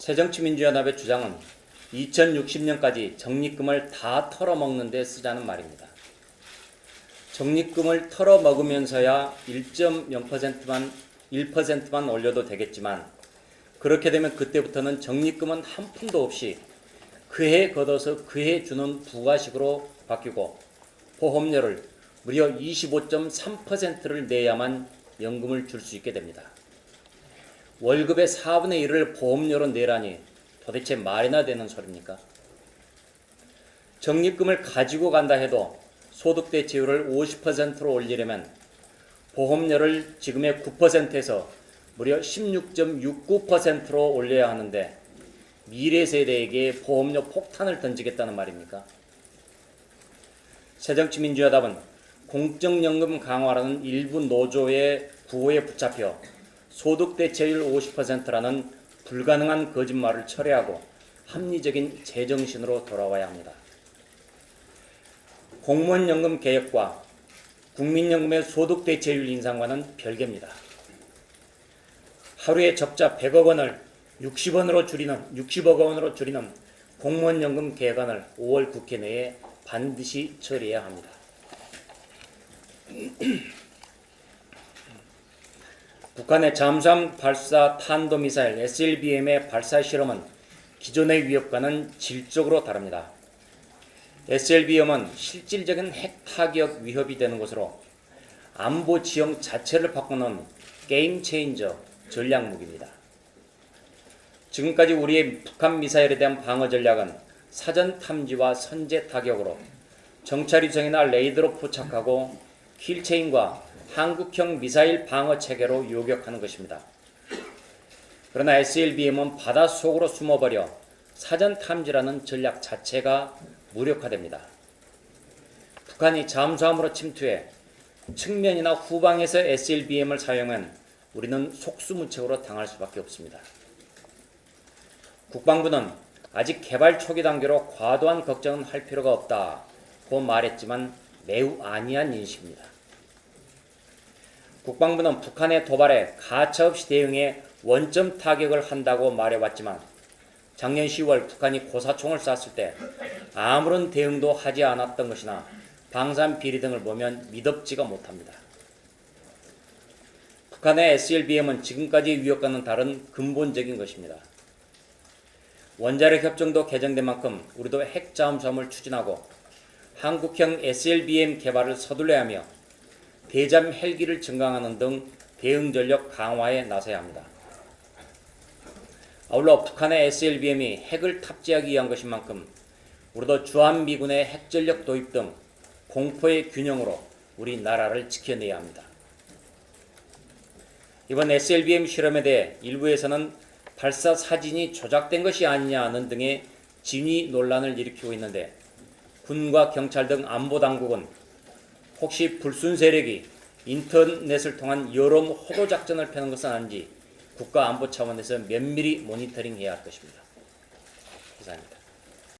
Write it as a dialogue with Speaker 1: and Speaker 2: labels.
Speaker 1: 새정치민주연합의 주장은 2060년까지 적립금을 다 털어먹는 데 쓰자는 말입니다. 적립금을 털어먹으면서야 1.0%만 1%만 올려도 되겠지만 그렇게 되면 그때부터는 적립금은 한 푼도 없이 그해 걷어서 그해 주는 부가식으로 바뀌고 보험료를 무려 25.3%를 내야만 연금을 줄 수 있게 됩니다. 월급의 4분의 1을 보험료로 내라니 도대체 말이나 되는 소리입니까? 적립금을 가지고 간다 해도 소득 대체율을 50%로 올리려면 보험료를 지금의 9%에서 무려 16.69%로 올려야 하는데 미래 세대에게 보험료 폭탄을 던지겠다는 말입니까? 새정치민주연합은 공적연금 강화라는 일부 노조의 구호에 붙잡혀 소득 대체율 50%라는 불가능한 거짓말을 철회하고 합리적인 제정신으로 돌아와야 합니다. 공무원 연금 개혁과 국민연금의 소득 대체율 인상과는 별개입니다. 하루에 적자 100억 원을 60원으로 줄이는 60억 원으로 줄이는 공무원 연금 개혁안을 5월 국회 내에 반드시 처리해야 합니다. 북한의 잠수함 발사 탄도미사일 SLBM의 발사 실험은 기존의 위협과는 질적으로 다릅니다. SLBM은 실질적인 핵 타격 위협이 되는 것으로 안보 지형 자체를 바꾸는 게임 체인저 전략 무기입니다. 지금까지 우리의 북한 미사일에 대한 방어 전략은 사전 탐지와 선제 타격으로 정찰 위성이나 레이더로 포착하고 킬체인과 한국형 미사일 방어 체계로 요격하는 것입니다. 그러나 SLBM은 바다 속으로 숨어버려 사전 탐지라는 전략 자체가 무력화됩니다. 북한이 잠수함으로 침투해 측면이나 후방에서 SLBM을 사용한 우리는 속수무책으로 당할 수밖에 없습니다. 국방부는 아직 개발 초기 단계로 과도한 걱정은 할 필요가 없다고 말했지만 매우 안이한 인식입니다. 국방부는 북한의 도발에 가차없이 대응해 원점 타격을 한다고 말해왔지만 작년 10월 북한이 고사총을 쐈을 때 아무런 대응도 하지 않았던 것이나 방산 비리 등을 보면 믿업지가 못합니다. 북한의 SLBM은 지금까지 위협과는 다른 근본적인 것입니다. 원자력 협정도 개정된 만큼 우리도 핵 잠수함을 추진하고 한국형 SLBM 개발을 서둘러야 하며 대잠 헬기를 증강하는 등 대응 전력 강화에 나서야 합니다. 아울러 북한의 SLBM이 핵을 탑재하기 위한 것인 만큼 우리도 주한미군의 핵전력 도입 등 공포의 균형으로 우리나라를 지켜내야 합니다. 이번 SLBM 실험에 대해 일부에서는 발사 사진이 조작된 것이 아니냐는 등의 진위 논란을 일으키고 있는데 군과 경찰 등 안보 당국은 혹시 불순 세력이 인터넷을 통한 여론 호도 작전을 펴는 것은 아닌지 국가 안보 차원에서 면밀히 모니터링해야 할 것입니다. 이상입니다.